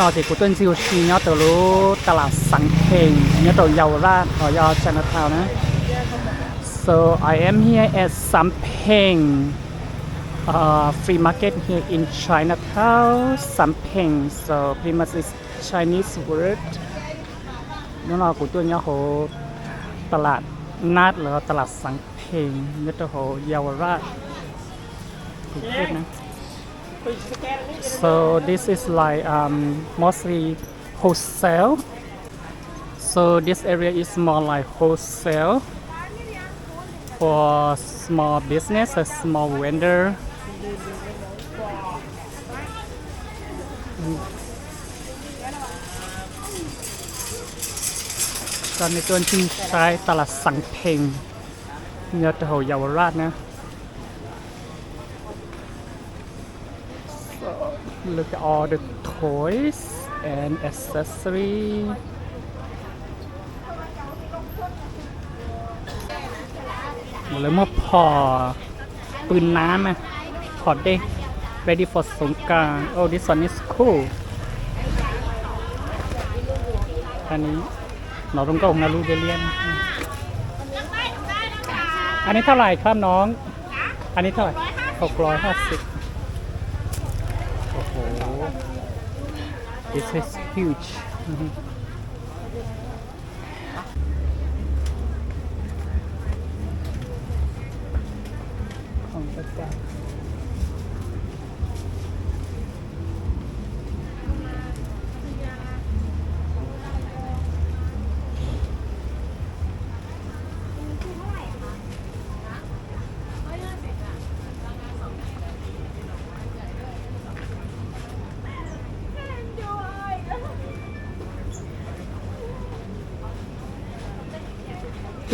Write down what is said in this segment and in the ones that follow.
นอจิกุต้นซิวชีเนาะตัวรู้ตลาดสังเฮงเนาะตัวยาวราชขอยอชนาทาวนะ so I am here at Sampeng uh, free market here in Chinatown Sampeng so pretty much is Chinese word นเนากุต้นเนาะโหตลาดนัดหรือตลาดสังเฮงเนาะตัวโหยาวราชถูนนะ so this is like um, mostly wholesale so this area is more like wholesale for small business a small vendor ตอนนี้ตัวที่ใช้ตลาดสังเพลงเนื้อโหเยาวราชนะ look at all the toys and accessory แล้วเมื่อพอปืนน้ำอะพอได้ ready for สงกราร oh this one is cool อันนี้น้องตรงกงนะลูกเรียน อันนี้เท่าไหร่ครับน้อง อันนี้เท่าไหร่หกร้อยห้าสิบ this is huge อือ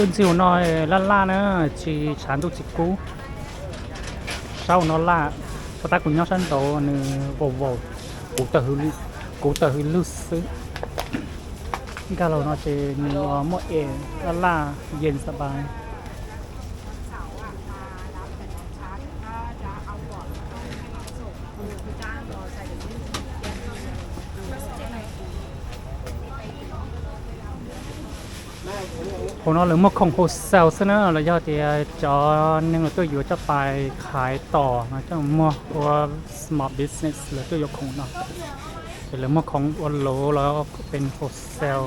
cơn chiều nó lan la nữa. Chỉ chán tôi chỉ cú sau nó là sau ta cùng nhau sân tổ vồ vồ cụ tờ hư cụ tờ hư lưu cái galo nó chỉ mỗi là là dành sập bài. ผมเอาเหลือมอของโฮเซลซะเนอร์เรายอดเดียจอนึงเราตัวอยู่จะไปขายต่อนะเจ้ามัวตัว small business หรือตัวยกของเนาะหรือมอของวันโลแล้วเป็นโฮเซล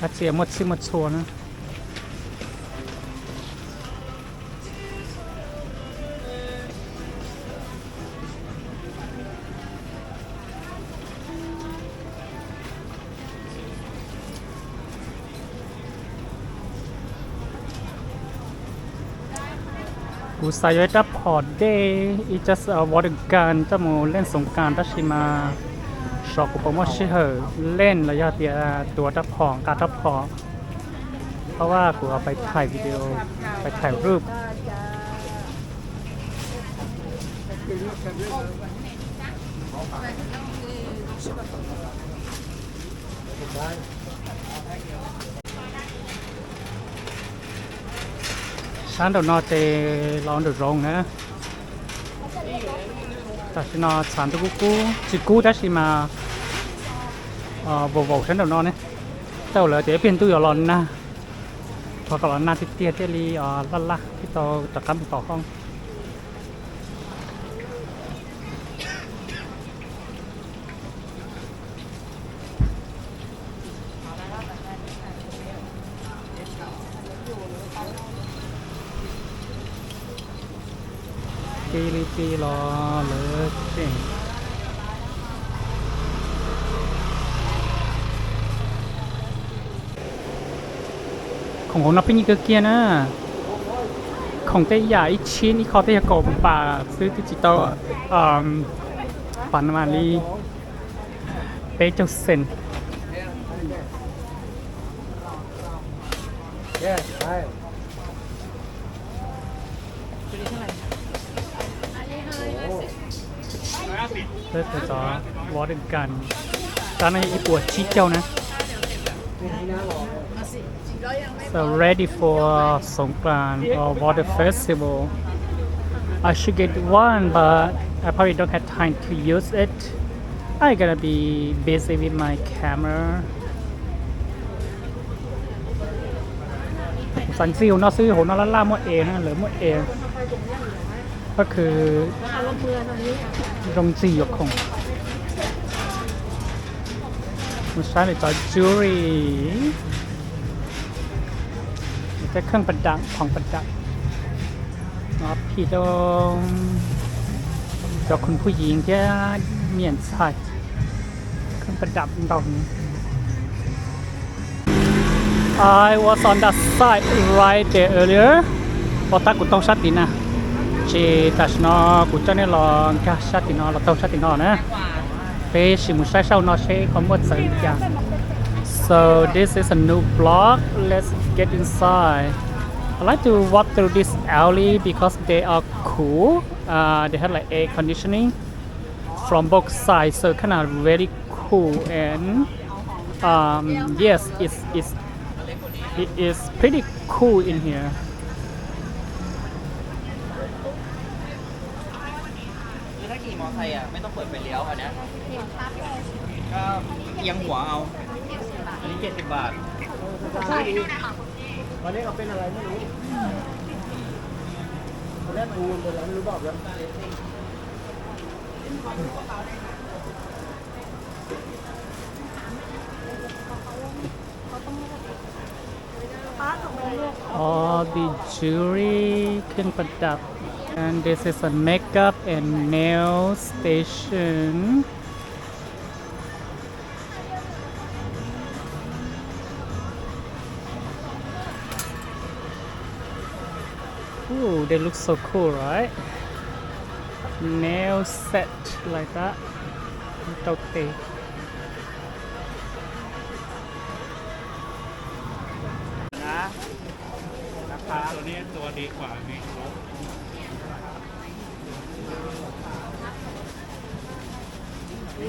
อาเจียมดชิมดชัวนะ กูใส่ไว้จับพอร์ตเดย์อีจะสวอร์ดการจะมูเล่นสงการทัชิมาชอกุปมอชิเหอเล่นระยะเตียตัวจับพองการจับพองเพราะว่ากูเอาไปถ่ายวิดีโอไปถ่ายรูป sáng đầu nó thì lo được rong nữa ta sẽ nó sản được cú chỉ cú đó chỉ mà ờ vô vô sáng đầu nó này tao lỡ để bên tôi ở lon na. Hoặc là na thì tiệt ờ, thì li ờ lăn la. Cái tao tập cắm tỏ không? Pi li pi lo lỡ chuyện ของผมนับเป็นยี่เกียนะ ของเตยใหญ่ชิ้นอีคอเตยโกบป่าซื้อดิจิตอลอ่าปันมาลีเป๊กเจ้าเซน Yes, hi. เลิกไปจอวอร์ดกันตอนนี้ไอ้ปวดชี้เจ้านะ so ready for Songkran or water festival I should get one but I probably don't have time to use it I gotta be busy with my camera สันซิลเนาะซื้อโหนอลล่าหมดเองนะเหลือหมดเอง ก็คือรงจีหยกคงมันใช้ในจอจูรี่จะเครื่องประดับของประดับนะพี่ตองเจ้าคุณผู้หญิงจะเมียนใส่เครื่องประดับตรงนี้ I was on the side right there earlier พอตากูต้องชัดดีนะ chị ta nó tàu nó sai sau nó sẽ so this is a new block. Let's get inside. I like to walk through this alley because they are cool. Uh, they have like air conditioning from both sides so kind of very cool and um, yes it's, it's it is pretty cool in here มอเตอร์ไซค์อะไม่ต้องเปิดไฟเลี้ยวอันเนี้ยก็เอียงหัวเอา อันนี้70บาทวันนี้เขาเป็นอะไรไม่รู้ตอนแรกดูมันเป็นอะไรไม่รู้บอกแล้ว all the jewelry เครื่องประดับ and this is a makeup and nail station Ooh, they look so cool, right? Nail set like that. Okay. นะ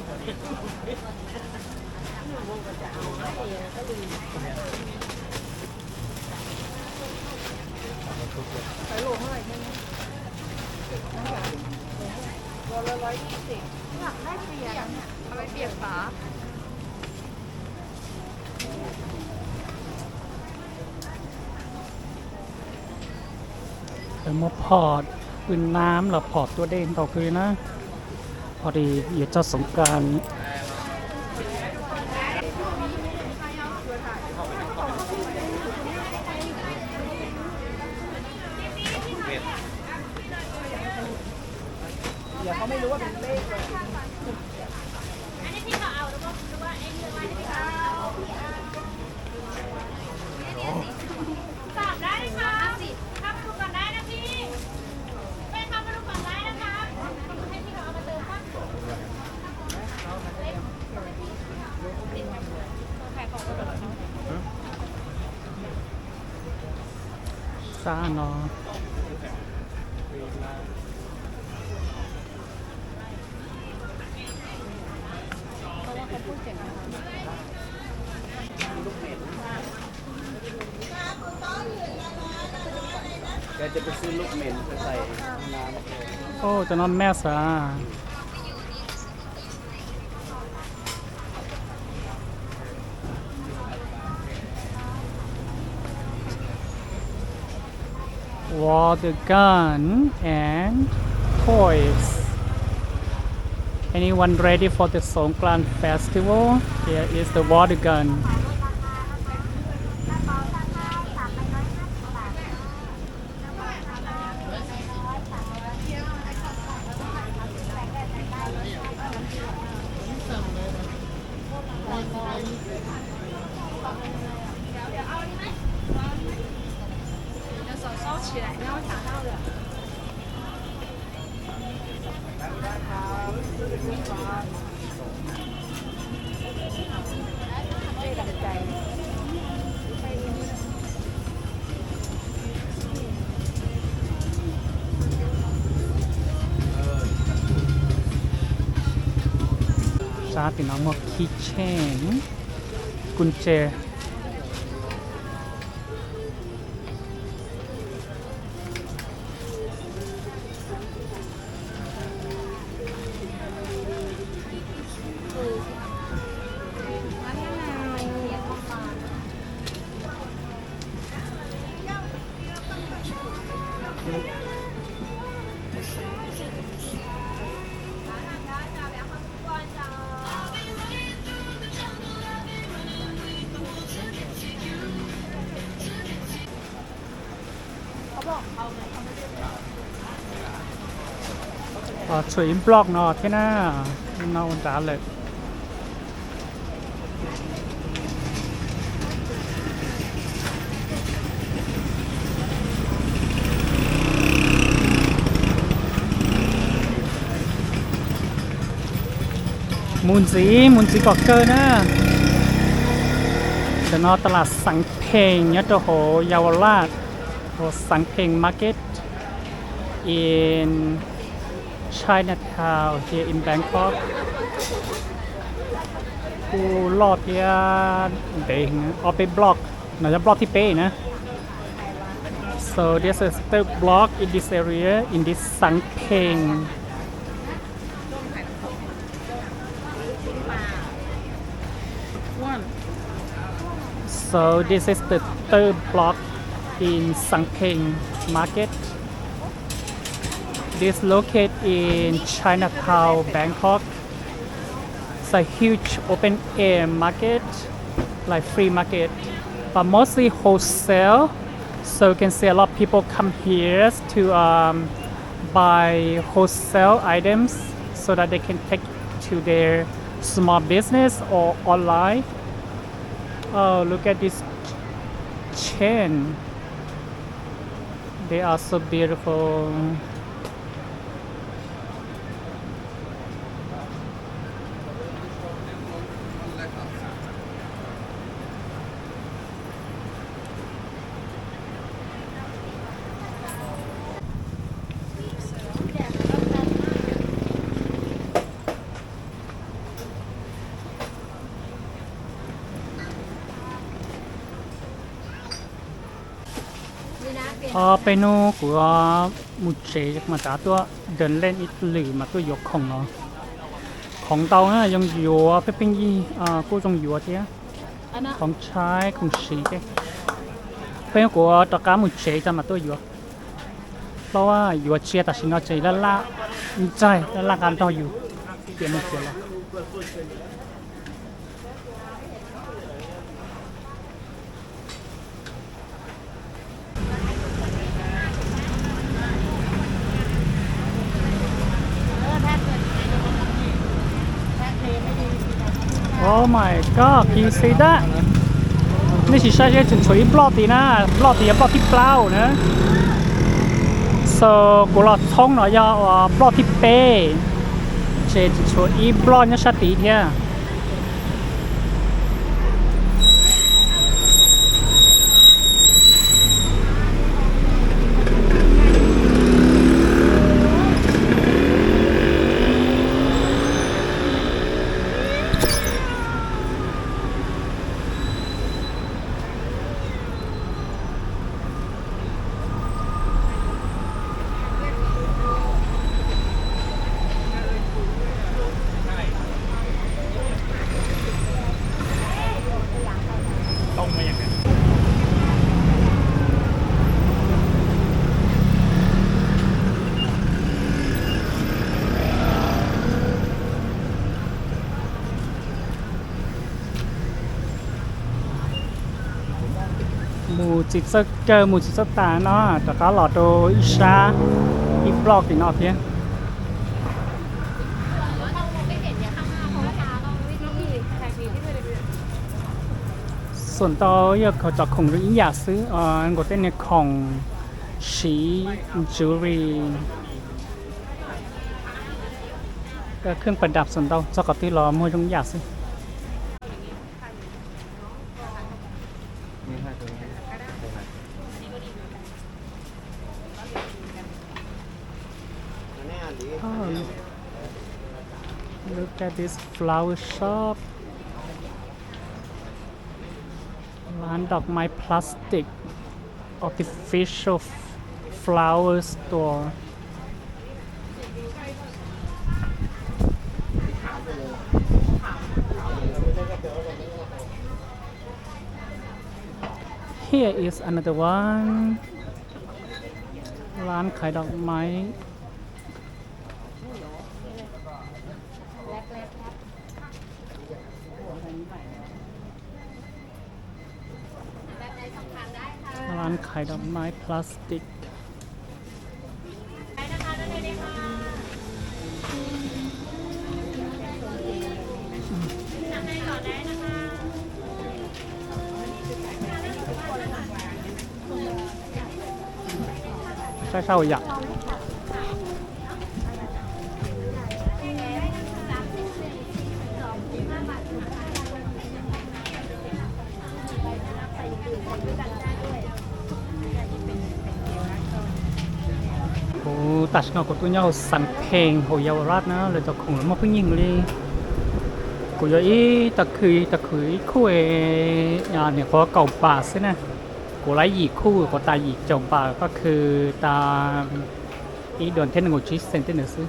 ราคาตัวนี้ตัวดีกว่านี่อยากได้เปลี่ยนเอาไปเปลี่ยนฝาเออมาพอร์ตปืนน้ำหรือพอร์ตตัวเด่นต่อคือนะ พอดีอยู่เจ้าสงการเดี๋ยวเขาไม่รู้ว่าเป็นเลขามได้ค่ะเข้ามาดูก่อนได้นะพี่เป็นเข้ามาดูก่อนได้นะคะให้พี่เขาเอามาเติมป่ะ ซ่าเนาะ แกจะไปซื้อลูกเหม็นไปใส่น้ำโอ้จะนอนแม่สาวอลเดอร์กัน and toys anyone ready for the Songkran festival? Here is the water gun ชาติน้องมดคิเชนกุญแจ wat ze in blok nog kena nou dadelijk มูลสีมูลสีกอกเกอร์นะจะนอตลาดสังเพงยัตโหเยาวราชสังเพงมาร์เก็ตอิน Chinatown here in Bangkok กูรอบเพียเด้งเอาไปบล็อกน่าจะบล็อกที่เป้นะ so this is the block in this area in this สังเพลง So this is the third block in Sangpeng Market. This located in Chinatown, Bangkok. It's a huge open air market, like free market, but mostly wholesale. So you can see a lot of people come here to um, buy wholesale items so that they can take to their small business or online. Oh, look at this chain. They are so beautiful. Ờ, bên nó của một chế mà trả tua đơn lên ít lử mà tôi dục không nó ของเตานะยังอยู่เพื่อเป็นยี่อ่ากูจงอยู่ที่ของใช้ของสีแกเป็นกูตะการมุเฉจะมาตัวอยู่เพราะว่าอยู่เชียแต่สินเอาใจแล้วละใจแล้วละการต่ออยู่เปลี่ยนมาเปลี่ยนแล้ว Oh my god กีซีดะนี่ชิชาเย่ถึงสวยปลอตีนะปลอตีปลอดที่เปล่านะ so กูรอท้องหน่อยยาปลอดที่เป้เจสวยปลอดเนี่ยชาติเนี่ย จิตสเกอร์มูจิตสตาเนาะแต่ก็หลอดโดอิชาอีบล็อกอีนอเพียส่วนตัวเยอะเขาจะคงรู้อยากซื้ออ่นกดเต้นเนี่ยของชีจูรีก็เครื่องประดับส่วนตัวสกัดที่รอมวยตรงอยากซื้อ this flower shop ร้านดอกไม้พลาสติก artificial flower store Here is another one ร้านขายดอกไม้ านขายดอกไม้พลาสติกใช่เศร้าอยาก ตัดนอกกูตัวเยาสันเพงโหเยาวราชนะเลยจะคงมาพึ่งยิงเลยกูยอีตะคือตะคือคู่เอยาเนี่ยขอเก่าป่าสินะกูไล่หยีคู่กูตาหยีจมป่าก็คือตาอีโดนเทนงูชิสเซนเตนเนอร์ซื้อ